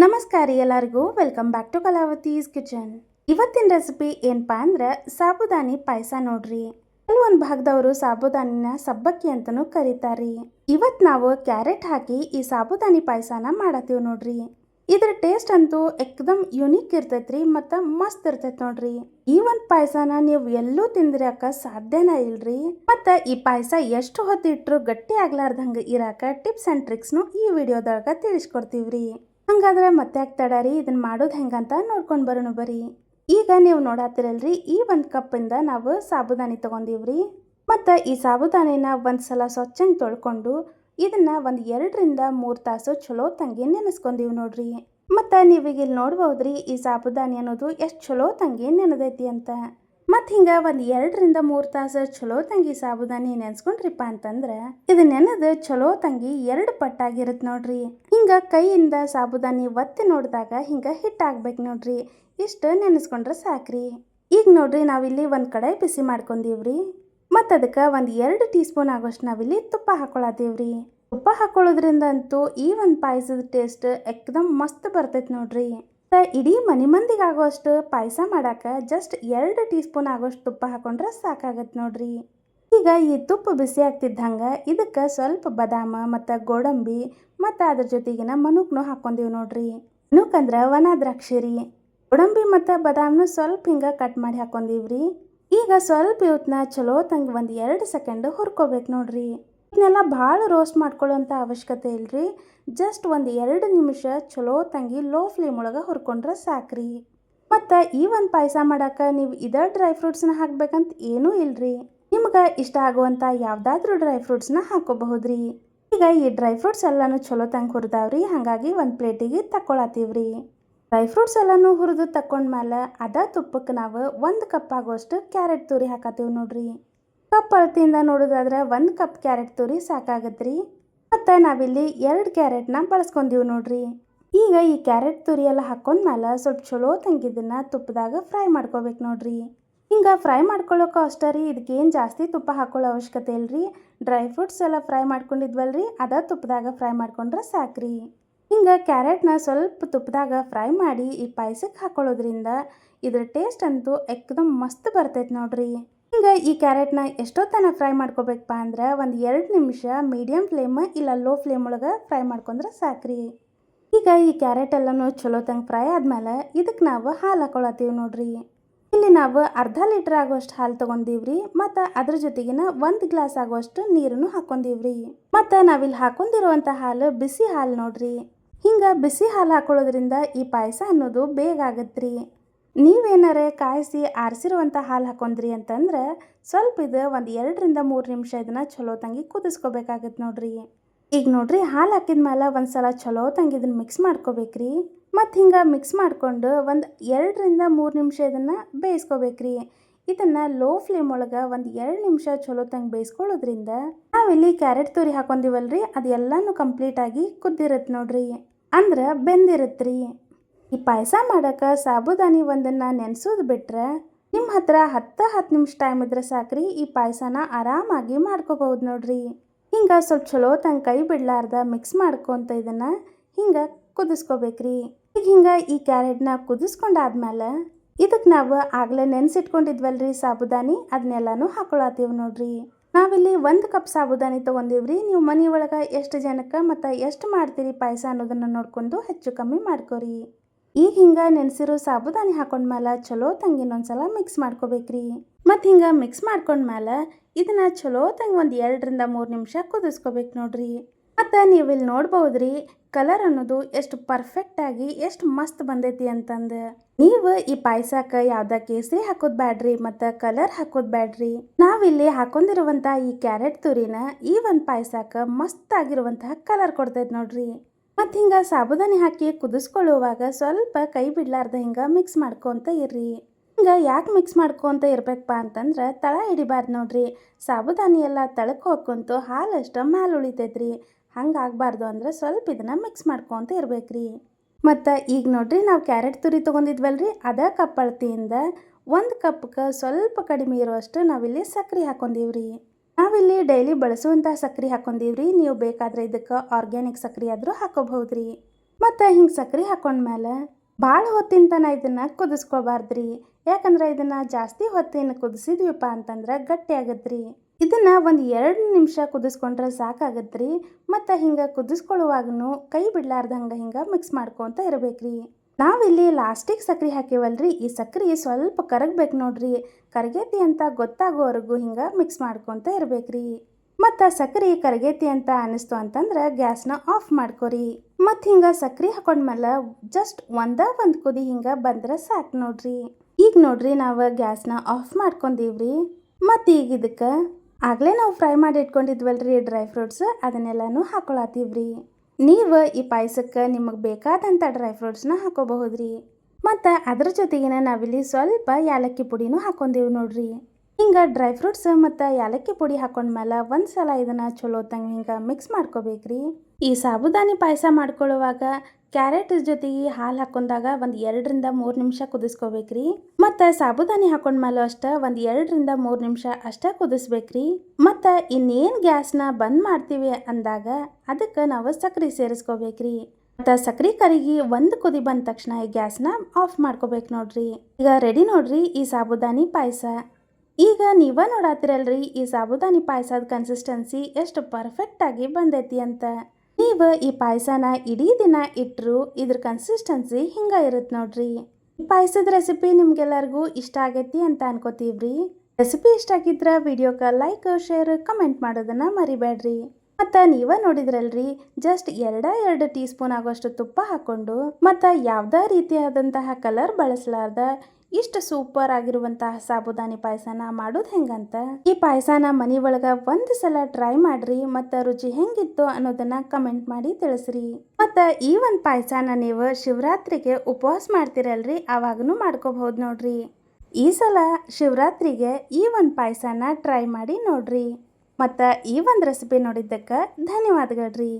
ನಮಸ್ಕಾರ ಎಲ್ಲರಿಗೂ. Welcome back to Kalavathi's kitchen ಇವತ್ತಿನ ರೆಸಿಪಿ ಏನಪ್ಪಾ ಅಂದ್ರೆ ಸಾಬುದಾನಿ ಪಾಯಸ ನೋಡ್ರಿ. ಕೆಲವೊಂದು ಭಾಗದವರು ಸಾಬುದಾನಿನ ಸಬ್ಬಕ್ಕಿ ಅಂತಾನು ಕರೀತಾರೆ ಇವತ್ತು ನಾವು ಕ್ಯಾರೆಟ್ ಹಾಕಿ ಈ ಸಾಬುದಾನಿ ಪಾಯಸನ ಮಾಡತ್ತೀವಿ ನೋಡ್ರಿ. ಇದ್ರ ಟೇಸ್ಟ್ ಅಂತೂ ಎಕ್ದಮ್ ಯುನೀಕ್ ಇರ್ತೈತ್ರಿ ಮತ್ತು ಮಸ್ತ್ ಇರ್ತೈತೆ ನೋಡ್ರಿ. ಈ ಒಂದು ಪಾಯಸನ ನೀವು ಎಲ್ಲೂ ತಿಂದಿರಾಕ ಸಾಧ್ಯನ ಇಲ್ರಿ. ಮತ್ತು ಈ ಪಾಯಸ ಎಷ್ಟು ಹೊತ್ತು ಗಟ್ಟಿ ಆಗ್ಲಾರ್ದಂಗೆ ಇರಾಕ ಟಿಪ್ಸ್ ಆ್ಯಂಡ್ ಟ್ರಿಕ್ಸ್ನು ಈ ವಿಡಿಯೋದೊಳಗೆ ತಿಳಿಸ್ಕೊಡ್ತೀವ್ರಿ. ಹಂಗಾದ್ರೆ ಮತ್ತೆ ಆಗ್ತಾಡರಿ ಇದನ್ನ ಮಾಡೋದು ಹೆಂಗಂತ ನೋಡ್ಕೊಂಡು ಬರೋಣ ಬರ್ರಿ ಈಗ ನೀವು ನೋಡತ್ತಿರಲ್ರಿ ಈ ಒಂದು ಕಪ್ಪಿಂದ ನಾವು ಸಾಬುದಾನಿ ತಗೊಂಡಿವ್ರಿ. ಮತ್ತು ಈ ಸಾಬುದಾನಿನ ಒಂದು ಸಲ ಸ್ವಚ್ಛಂಗೆ ತೊಳ್ಕೊಂಡು ಇದನ್ನ ಒಂದು ಎರಡರಿಂದ ಮೂರು ತಾಸು ಚಲೋ ತಂಗಿ ನೆನೆಸ್ಕೊಂಡೀವಿ ನೋಡ್ರಿ. ಮತ್ತು ನೀವೀಗ ಇಲ್ಲಿ ನೋಡ್ಬೋದ್ರಿ, ಈ ಸಾಬುದಾನಿ ಅನ್ನೋದು ಎಷ್ಟು ಚಲೋ ತಂಗಿ ನೆನೆದೈತಿ ಅಂತ. ಮತ್ತು ಹಿಂಗೆ ಒಂದು ಎರಡರಿಂದ ಮೂರು ತಾಸು ಚಲೋ ತಂಗಿ ಸಾಬುದಾನಿ ನೆನೆಸ್ಕೊಂಡ್ರಿಪ್ಪ ಅಂತಂದ್ರೆ ಇದು ನೆನೆದು ಚಲೋ ತಂಗಿ ಎರಡು ಪಟ್ಟಾಗಿರುತ್ತೆ ನೋಡ್ರಿ. ಹಿಂಗೆ ಕೈಯಿಂದ ಸಾಬುದಾನಿ ಒತ್ತಿ ನೋಡಿದಾಗ ಹಿಂಗೆ ಹಿಟ್ಟಾಗ್ಬೇಕು ನೋಡ್ರಿ. ಇಷ್ಟು ನೆನೆಸ್ಕೊಂಡ್ರೆ ಸಾಕ್ರಿ. ಈಗ ನೋಡ್ರಿ ನಾವಿಲ್ಲಿ ಒಂದು ಕಡೆ ಬಿಸಿ ಮಾಡ್ಕೊಂಡಿವ್ರಿ ಮತ್ತು ಅದಕ್ಕೆ ಒಂದು ಎರಡು ಟೀ ಸ್ಪೂನ್ ಆಗೋಷ್ಟು ನಾವಿಲ್ಲಿ ತುಪ್ಪ ಹಾಕೊಳತೀವ್ರಿ. ತುಪ್ಪ ಹಾಕೊಳ್ಳೋದ್ರಿಂದ ಅಂತೂ ಈ ಒಂದು ಪಾಯಸದ ಟೇಸ್ಟ್ ಎಕ್ದಮ್ ಮಸ್ತ್ ಬರ್ತೈತೆ ನೋಡ್ರಿ. ಇಡೀ ಮನೆ ಮಂದಿಗೆ ಆಗೋಷ್ಟು ಪಾಯಸ ಮಾಡೋಕೆ ಜಸ್ಟ್ ಎರಡು ಟೀ ಸ್ಪೂನ್ ಆಗೋಷ್ಟು ತುಪ್ಪ ಹಾಕೊಂಡ್ರೆ ಸಾಕಾಗತ್ತೆ ನೋಡ್ರಿ. ಈಗ ಈ ತುಪ್ಪ ಬಿಸಿ ಆಗ್ತಿದ್ದಂಗೆ ಇದಕ್ಕೆ ಸ್ವಲ್ಪ ಬದಾಮ ಮತ್ತು ಗೋಡಂಬಿ ಮತ್ತು ಅದ್ರ ಜೊತೆಗಿನ ಮನುಕ್ನು ಹಾಕ್ಕೊಂಡೀವಿ ನೋಡ್ರಿ. ಮನುಕ್ ಅಂದ್ರೆ ವನ ದ್ರಾಕ್ಷಿ ರೀ ಗೋಡಂಬಿ ಮತ್ತು ಬದಾಮ್ನು ಸ್ವಲ್ಪ ಹಿಂಗೆ ಕಟ್ ಮಾಡಿ ಹಾಕ್ಕೊಂಡಿವ್ರಿ ಈಗ ಸ್ವಲ್ಪ ಇವತ್ತನ್ನ ಚಲೋ ತಂಗಿ ಒಂದು ಎರಡು ಸೆಕೆಂಡ್ ಹುರ್ಕೋಬೇಕು ನೋಡ್ರಿ. ಇದನ್ನೆಲ್ಲ ಭಾಳ ರೋಸ್ಟ್ ಮಾಡ್ಕೊಳ್ಳೋಂಥ ಅವಶ್ಯಕತೆ ಇಲ್ರಿ. ಜಸ್ಟ್ ಒಂದು ಎರಡು ನಿಮಿಷ ಚಲೋ ತಂಗಿ ಲೋ ಫ್ಲೇಮ್ ಒಳಗೆ ಹುರ್ಕೊಂಡ್ರೆ ಸಾಕ್ರಿ. ಮತ್ತು ಈ ಒಂದು ಪಾಯಸ ಮಾಡೋಕೆ ನೀವು ಇದರ ಡ್ರೈ ಫ್ರೂಟ್ಸ್ನ ಹಾಕ್ಬೇಕಂತ ಏನೂ ಇಲ್ರಿ. ನಿಮ್ಗೆ ಇಷ್ಟ ಆಗುವಂಥ ಯಾವುದಾದ್ರೂ ಡ್ರೈ ಫ್ರೂಟ್ಸ್ನ ಹಾಕೋಬಹುದ್ರಿ. ಈಗ ಈ ಡ್ರೈ ಫ್ರೂಟ್ಸ್ ಎಲ್ಲನೂ ಚಲೋ ತಂಗೆ ಹುರಿದಾವ್ರಿ, ಹಾಗಾಗಿ ಒಂದು ಪ್ಲೇಟಿಗೆ ತಕ್ಕೊಳತ್ತೀವ್ರಿ. ಡ್ರೈ ಫ್ರೂಟ್ಸ್ ಎಲ್ಲನೂ ಹುರಿದು ತಕೊಂಡ್ಮೇಲೆ ಅದ ತುಪ್ಪಕ್ಕೆ ನಾವು ಒಂದು ಕಪ್ ಆಗೋಷ್ಟು ಕ್ಯಾರೆಟ್ ತುರಿ ಹಾಕತ್ತೀವಿ ನೋಡ್ರಿ. ಕಪ್ ಅಳತಿಯಿಂದ ನೋಡೋದಾದ್ರೆ ಒಂದು ಕಪ್ ಕ್ಯಾರೆಟ್ ತುರಿ ರೀ ಮತ್ತು ನಾವಿಲ್ಲಿ ಎರಡು ಕ್ಯಾರೆಟ್ನ ಬಳಸ್ಕೊಂಡೀವಿ ನೋಡ್ರಿ. ಈಗ ಈ ಕ್ಯಾರೆಟ್ ತುರಿ ಎಲ್ಲ ಹಾಕೊಂಡ್ಮೇಲೆ ಸ್ವಲ್ಪ ಚಲೋ ತಂಗಿದ್ದನ್ನು ತುಪ್ಪದಾಗ ಫ್ರೈ ಮಾಡ್ಕೋಬೇಕು ನೋಡ್ರಿ. ಹಿಂಗೆ ಫ್ರೈ ಮಾಡ್ಕೊಳ್ಳೋಕೆ ಅಷ್ಟೇ ರೀ ಇದಕ್ಕೇನು ಜಾಸ್ತಿ ತುಪ್ಪ ಹಾಕೊಳ್ಳೋ ಅವಶ್ಯಕತೆ ಇಲ್ರಿ. ಡ್ರೈ ಫ್ರೂಟ್ಸ್ ಎಲ್ಲ ಫ್ರೈ ಮಾಡ್ಕೊಂಡಿದ್ವಲ್ಲ ರೀ ಅದ ತುಪ್ಪದಾಗ ಫ್ರೈ ಮಾಡ್ಕೊಂಡ್ರೆ ಸಾಕ್ರಿ. ಹಿಂಗೆ ಕ್ಯಾರೆಟ್ನ ಸ್ವಲ್ಪ ತುಪ್ಪದಾಗ ಫ್ರೈ ಮಾಡಿ ಈ ಪಾಯಸಕ್ಕೆ ಹಾಕೊಳ್ಳೋದ್ರಿಂದ ಇದ್ರ ಟೇಸ್ಟ್ ಅಂತೂ ಎಕ್ದಮ್ ಮಸ್ತ್ ಬರ್ತೈತೆ ನೋಡ್ರಿ. ಹಿಂಗೆ ಈ ಕ್ಯಾರೆಟ್ನ ಎಷ್ಟೊತ್ತನ ಫ್ರೈ ಮಾಡ್ಕೋಬೇಕಪ್ಪ ಅಂದ್ರೆ ಒಂದು ಎರಡು ನಿಮಿಷ ಮೀಡಿಯಮ್ ಫ್ಲೇಮ್ ಇಲ್ಲ ಲೋ ಫ್ಲೇಮ್ ಒಳಗೆ ಫ್ರೈ ಮಾಡ್ಕೊಂಡ್ರೆ ಸಾಕ್ರಿ. ಈಗ ಈ ಕ್ಯಾರೆಟ್ ಎಲ್ಲನೂ ಚಲೋ ತಂಗೆ ಫ್ರೈ ಆದ್ಮೇಲೆ ಇದಕ್ಕೆ ನಾವು ಹಾಲು ಹಾಕೊಳತ್ತೀವಿ ನೋಡ್ರಿ. ಇಲ್ಲಿ ನಾವು ಅರ್ಧ ಲೀಟ್ರ್ ಆಗೋಷ್ಟು ಹಾಲು ತೊಗೊಂಡೀವ್ರಿ ಮತ್ತು ಅದ್ರ ಜೊತೆಗಿನ ಒಂದು ಗ್ಲಾಸ್ ಆಗುವಷ್ಟು ನೀರನ್ನು ಹಾಕೊಂಡಿವ್ರಿ. ಮತ್ತು ನಾವಿಲ್ಲಿ ಹಾಕೊಂಡಿರುವಂಥ ಹಾಲು ಬಿಸಿ ಹಾಲು ನೋಡ್ರಿ. ಹಿಂಗೆ ಬಿಸಿ ಹಾಲು ಹಾಕೊಳ್ಳೋದ್ರಿಂದ ಈ ಪಾಯಸ ಅನ್ನೋದು ಬೇಗ ಆಗತ್ರಿ. ನೀವೇನಾರೆ ಕಾಯಿಸಿ ಆರಿಸಿರುವಂಥ ಹಾಲು ಹಾಕೊಂಡ್ರಿ ಅಂತಂದ್ರೆ ಸ್ವಲ್ಪ ಇದು ಒಂದು ಎರಡರಿಂದ ಮೂರು ನಿಮಿಷ ಇದನ್ನ ಚಲೋ ತಂಗಿ ಕುದಿಸ್ಕೋಬೇಕಾಗತ್ತೆ ನೋಡ್ರಿ. ಈಗ ನೋಡ್ರಿ ಹಾಲು ಹಾಕಿದ್ಮೇಲೆ ಒಂದು ಸಲ ಚಲೋ ತಂಗಿ ಇದನ್ನ ಮಿಕ್ಸ್ ಮಾಡ್ಕೋಬೇಕ್ರಿ. ಮತ್ತು ಹಿಂಗೆ ಮಿಕ್ಸ್ ಮಾಡಿಕೊಂಡು ಒಂದು ಎರಡರಿಂದ ಮೂರು ನಿಮಿಷ ಇದನ್ನು ಬೇಯಿಸ್ಕೋಬೇಕ್ರಿ. ಇದನ್ನು ಲೋ ಫ್ಲೇಮ್ ಒಳಗೆ ಒಂದು ಎರಡು ನಿಮಿಷ ಚಲೋ ತಂಗಿ ಬೇಯಿಸ್ಕೊಳ್ಳೋದ್ರಿಂದ ನಾವಿಲ್ಲಿ ಕ್ಯಾರೆಟ್ ತುರಿ ಹಾಕೊಂಡಿವಲ್ರಿ ಅದೆಲ್ಲನೂ ಕಂಪ್ಲೀಟಾಗಿ ಕುದ್ದಿರತ್ತೆ ನೋಡ್ರಿ. ಅಂದ್ರೆ ಬೆಂದಿರತ್ರಿ. ಈ ಪಾಯಸ ಮಾಡಕ್ಕೆ ಸಾಬುದಾನಿ ಒಂದನ್ನು ನೆನೆಸೋದು ಬಿಟ್ರೆ ನಿಮ್ಮ ಹತ್ರ ಹತ್ತು ಹತ್ತು ನಿಮಿಷ ಟೈಮ್ ಇದ್ರೆ ಸಾಕ್ರಿ, ಈ ಪಾಯಸನ ಆರಾಮಾಗಿ ಮಾಡ್ಕೋಬಹುದು ನೋಡ್ರಿ. ಹಿಂಗೆ ಸ್ವಲ್ಪ ಚಲೋ ತಂಗ ಕೈ ಬಿಡ್ಲಾರ್ದ ಮಿಕ್ಸ್ ಮಾಡ್ಕೊತ ಇದನ್ನು ಹಿಂಗೆ ಕುದಿಸ್ಕೋಬೇಕ್ರಿ. ಈಗ ಹಿಂಗೆ ಈ ಕ್ಯಾರೆಟ್ನ ಕುದಿಸ್ಕೊಂಡಾದ್ಮೇಲೆ ಇದಕ್ಕೆ ನಾವು ಆಗಲೇ ನೆನೆಸಿಟ್ಕೊಂಡಿದ್ವಲ್ರಿ ಸಾಬುದಾನಿ ಅದನ್ನೆಲ್ಲನೂ ಹಾಕೊಳತ್ತೀವಿ ನೋಡ್ರಿ. ನಾವಿಲ್ಲಿ ಒಂದು ಕಪ್ ಸಾಬುದಾನಿ ತೊಗೊಂಡಿವ್ರಿ, ನೀವು ಮನೆಯೊಳಗೆ ಎಷ್ಟು ಜನಕ್ಕೆ ಮತ್ತು ಎಷ್ಟು ಮಾಡ್ತೀರಿ ಪಾಯಸ ಅನ್ನೋದನ್ನು ನೋಡ್ಕೊಂಡು ಹೆಚ್ಚು ಕಮ್ಮಿ ಮಾಡ್ಕೊರಿ. ಈಗ ಹಿಂಗೆ ನೆನೆಸಿರೋ ಸಾಬುದಾನಿ ಹಾಕೊಂಡ್ಮೇಲೆ ಚಲೋ ತಂಗಿ ಇನ್ನೊಂದ್ಸಲ ಮಿಕ್ಸ್ ಮಾಡ್ಕೋಬೇಕ್ರಿ. ಮತ್ತು ಹಿಂಗೆ ಮಿಕ್ಸ್ ಮಾಡ್ಕೊಂಡ್ಮೇಲೆ ಇದನ್ನು ಚಲೋ ತಂಗಿ ಒಂದು ಎರಡರಿಂದ ಮೂರು ನಿಮಿಷ ಕುದಿಸ್ಕೋಬೇಕು ನೋಡ್ರಿ. ಮತ್ತು ನೀವು ಇಲ್ಲಿ ನೋಡ್ಬೋದ್ರಿ ಕಲರ್ ಅನ್ನೋದು ಎಷ್ಟು ಪರ್ಫೆಕ್ಟಾಗಿ ಎಷ್ಟು ಮಸ್ತ್ ಬಂದೈತಿ ಅಂತಂದು. ನೀವು ಈ ಪಾಯಸಕ್ಕೆ ಯಾವ್ದ ಕೇಸರಿ ಹಾಕೋದು ಬ್ಯಾಡ್ರಿ ಮತ್ತು ಕಲರ್ ಹಾಕೋದು ಬ್ಯಾಡ್ರಿ. ನಾವಿಲ್ಲಿ ಹಾಕೊಂಡಿರುವಂಥ ಈ ಕ್ಯಾರೆಟ್ ತುರಿನ ಈ ಒಂದು ಪಾಯಸಕ್ಕೆ ಮಸ್ತ್ ಆಗಿರುವಂತಹ ಕಲರ್ ಕೊಡ್ತೈತೆ ನೋಡ್ರಿ. ಮತ್ತು ಹಿಂಗೆ ಸಾಬುದಾನಿ ಹಾಕಿ ಕುದಿಸ್ಕೊಳ್ಳುವಾಗ ಸ್ವಲ್ಪ ಕೈ ಬಿಡ್ಲಾರ್ದ ಹಿಂಗೆ ಮಿಕ್ಸ್ ಮಾಡ್ಕೊತ ಇರ್ರಿ. ಹಿಂಗೆ ಯಾಕೆ ಮಿಕ್ಸ್ ಮಾಡ್ಕೊತ ಇರ್ಬೇಕಪ್ಪ ಅಂತಂದ್ರೆ ತಳ ಹಿಡಿಬಾರ್ದು ನೋಡ್ರಿ. ಸಾಬುದಾನಿ ಎಲ್ಲ ತಳಕ್ಕೆ ಹೋಗ್ಕೊಂತು ಹಾಲಷ್ಟು ಮ್ಯಾಲ ಉಳಿತೈತ್ರಿ. ಹಂಗೆ ಆಗಬಾರ್ದು ಅಂದ್ರೆ ಸ್ವಲ್ಪ ಇದನ್ನು ಮಿಕ್ಸ್ ಮಾಡ್ಕೊತ ಇರ್ಬೇಕ್ರಿ. ಮತ್ತು ಈಗ ನೋಡ್ರಿ ನಾವು ಕ್ಯಾರೆಟ್ ತುರಿ ತೊಗೊಂಡಿದ್ವಲ್ರಿ, ಅದ ಕಪ್ ಅಳತೆಯಿಂದ ಒಂದು ಕಪ್ಗೆ ಸ್ವಲ್ಪ ಕಡಿಮೆ ಇರುವಷ್ಟು ನಾವಿಲ್ಲಿ ಸಕ್ಕರೆ ಹಾಕೊಂಡೀವ್ರಿ. ನಾವಿಲ್ಲಿ ಡೈಲಿ ಬಳಸುವಂಥ ಸಕ್ಕರೆ ಹಾಕೊಂಡಿವ್ರಿ ನೀವು ಬೇಕಾದ್ರೆ ಇದಕ್ಕೆ ಆರ್ಗ್ಯಾನಿಕ್ ಸಕ್ಕರೆ ಆದರೂ ಹಾಕೋಬಹುದ್ರಿ. ಮತ್ತು ಹಿಂಗೆ ಸಕ್ರೆ ಹಾಕೊಂಡ್ಮೇಲೆ ಭಾಳ ಹೊತ್ತಿನ ತನ ಇದನ್ನು ಕುದಿಸ್ಕೋಬಾರ್ದ್ರಿ. ಯಾಕಂದ್ರೆ ಇದನ್ನು ಜಾಸ್ತಿ ಹೊತ್ತಿನ ಕುದಿಸಿದ್ವಿಪ್ಪ ಅಂತಂದ್ರೆ ಗಟ್ಟಿ ಆಗತ್ರಿ ಇದನ್ನು ಒಂದು ಎರಡು ನಿಮಿಷ ಕುದಿಸ್ಕೊಂಡ್ರೆ ಸಾಕಾಗತ್ರಿ ಮತ್ತು ಹಿಂಗೆ ಕುದಿಸ್ಕೊಳ್ಳುವಾಗನು ಕೈ ಬಿಡ್ಲಾರ್ದಂಗೆ ಹಿಂಗೆ ಮಿಕ್ಸ್ ಮಾಡ್ಕೊತ ಇರಬೇಕ್ರಿ. ನಾವಿಲ್ಲಿ ಲಾಸ್ಟಿಗೆ ಸಕ್ರೆ ಹಾಕಿವಲ್ರಿ. ಈ ಸಕ್ರೆ ಸ್ವಲ್ಪ ಕರಗಬೇಕು ನೋಡ್ರಿ. ಕರಗೇತಿ ಅಂತ ಗೊತ್ತಾಗೋವರೆಗೂ ಹಿಂಗೆ ಮಿಕ್ಸ್ ಮಾಡ್ಕೊತ ಇರಬೇಕ್ರಿ. ಮತ್ತು ಸಕ್ರೆ ಕರಗೇತಿ ಅಂತ ಅನಿಸ್ತು ಅಂತಂದ್ರೆ ಗ್ಯಾಸ್ನ ಆಫ್ ಮಾಡ್ಕೊರಿ. ಮತ್ತು ಹಿಂಗೆ ಹಾಕೊಂಡ ಹಾಕೊಂಡ್ಮೇಲೆ ಜಸ್ಟ್ ಒಂದ ಒಂದು ಕುದಿ ಹಿಂಗೆ ಬಂದ್ರೆ ಸಾಕು ನೋಡ್ರಿ. ಈಗ ನೋಡ್ರಿ ನಾವು ಗ್ಯಾಸ್ನ ಆಫ್ ಮಾಡ್ಕೊಂಡೀವ್ರಿ ಮತ್ತು ಈಗ ಇದಕ್ಕೆ ಆಗಲೇ ನಾವು ಫ್ರೈ ಮಾಡಿ ಇಟ್ಕೊಂಡಿದ್ವಲ್ರಿ ಡ್ರೈ ಫ್ರೂಟ್ಸ್. ಅದನ್ನೆಲ್ಲನೂ ಹಾಕೊಳತ್ತೀವ್ರಿ ನೀವು ಈ ಪಾಯಸಕ್ಕೆ ನಿಮಗೆ ಬೇಕಾದಂಥ ಡ್ರೈ ಫ್ರೂಟ್ಸ್ನ ಹಾಕೋಬಹುದ್ರಿ. ಮತ್ತು ಅದ್ರ ಜೊತೆಗಿನ ನಾವಿಲ್ಲಿ ಸ್ವಲ್ಪ ಯಾಲಕ್ಕಿ ಪುಡಿನೂ ಹಾಕೊಂಡೇವು ನೋಡ್ರಿ. ಹಿಂಗೆ ಡ್ರೈ ಫ್ರೂಟ್ಸ್ ಮತ್ತು ಯಾಲಕ್ಕಿ ಪುಡಿ ಹಾಕೊಂಡ್ಮೇಲೆ ಒಂದು ಸಲ ಇದನ್ನು ಚಲೋ ತಂಗ ಹಿಂಗೆ ಮಿಕ್ಸ್ ಮಾಡ್ಕೋಬೇಕ್ರಿ. ಈ ಸಾಬುದಾನಿ ಪಾಯಸ ಮಾಡ್ಕೊಳ್ಳುವಾಗ ಕ್ಯಾರೆಟ್ ಜೊತೆಗೆ ಹಾಲು ಹಾಕೊಂಡಾಗ ಒಂದು ಎರಡರಿಂದ ಮೂರು ನಿಮಿಷ ಕುದಿಸ್ಕೋಬೇಕ್ರಿ. ಮತ್ತು ಸಾಬುದಾನಿ ಹಾಕೊಂಡ್ಮೇಲೆ ಅಷ್ಟೇ ಒಂದು ಎರಡರಿಂದ ಮೂರು ನಿಮಿಷ ಅಷ್ಟೇ ಕುದಿಸ್ಬೇಕ್ರಿ. ಮತ್ತು ಇನ್ನೇನು ಗ್ಯಾಸ್ನ ಬಂದ್ ಮಾಡ್ತೀವಿ ಅಂದಾಗ ಅದಕ್ಕೆ ನಾವು ಸಕ್ರೆ ಸೇರಿಸ್ಕೋಬೇಕ್ರಿ. ಮತ್ತು ಸಕ್ರೆ ಕರಿಗಿ ಒಂದು ಕುದಿ ಬಂದ ತಕ್ಷಣ ಈ ಗ್ಯಾಸ್ನ ಆಫ್ ಮಾಡ್ಕೋಬೇಕು ನೋಡ್ರಿ. ಈಗ ರೆಡಿ ನೋಡ್ರಿ ಈ ಸಾಬುದಾನಿ ಪಾಯಸ. ಈಗ ನೀವ ನೋಡಾತಿರಲ್ರಿ ಈ ಸಾಬುದಾನಿ ಪಾಯಸದ ಕನ್ಸಿಸ್ಟೆನ್ಸಿ ಎಷ್ಟು ಪರ್ಫೆಕ್ಟ್ ಆಗಿ ಬಂದೈತಿ ಅಂತ. ನೀವು ಈ ಪಾಯಸನ ಇಡೀ ದಿನ ಇಟ್ಟರು ಇದ್ರ ಕನ್ಸಿಸ್ಟೆನ್ಸಿ ಹಿಂಗ ಇರುತ್ತೆ ನೋಡ್ರಿ. ಈ ಪಾಯಸದ ರೆಸಿಪಿ ನಿಮ್ಗೆಲ್ಲರಿಗೂ ಇಷ್ಟ ಆಗೈತಿ ಅಂತ ಅನ್ಕೋತೀವ್ರಿ. ರೆಸಿಪಿ ಇಷ್ಟ ಆಗಿದ್ರೆ ವಿಡಿಯೋಕ್ಕೆ ಲೈಕ್ ಶೇರ್ ಕಮೆಂಟ್ ಮಾಡೋದನ್ನ ಮರಿಬೇಡ್ರಿ ಮತ್ತು ನೀವ ನೋಡಿದ್ರಲ್ರಿ ಜಸ್ಟ್ ಎರಡ ಎರಡು ಟೀ ಸ್ಪೂನ್ ಆಗೋಷ್ಟು ತುಪ್ಪ ಹಾಕೊಂಡು ಮತ್ತು ಯಾವುದೇ ರೀತಿಯಾದಂತಹ ಕಲರ್ ಬಳಸಲಾರ್ದ, ಇಷ್ಟು ಸೂಪರ್ ಆಗಿರುವಂತಹ ಸಾಬುದಾನಿ ಪಾಯಸನ ಮಾಡೋದು ಹೆಂಗಂತ ಈ ಪಾಯಸನ ಮನಿ ಒಳಗ ಒಂದು ಸಲ ಟ್ರೈ ಮಾಡ್ರಿ, ಮತ್ತು ರುಚಿ ಹೆಂಗಿತ್ತು ಅನ್ನೋದನ್ನ ಕಮೆಂಟ್ ಮಾಡಿ ತಿಳಿಸ್ರಿ. ಮತ್ತು ಈ ಒಂದು ಪಾಯಸನ ನೀವು ಶಿವರಾತ್ರಿಗೆ ಉಪವಾಸ ಮಾಡ್ತಿರಲ್ರಿ, ಅವಾಗನು ಮಾಡ್ಕೋಬಹುದು ನೋಡ್ರಿ. ಈ ಸಲ ಶಿವರಾತ್ರಿಗೆ ಈ ಒಂದು ಪಾಯಸನ ಟ್ರೈ ಮಾಡಿ ನೋಡ್ರಿ. ಮತ್ತು ಈ ಒಂದು ರೆಸಿಪಿ ನೋಡಿದ್ದಕ್ಕೆ ಧನ್ಯವಾದಗಳ್ರಿ.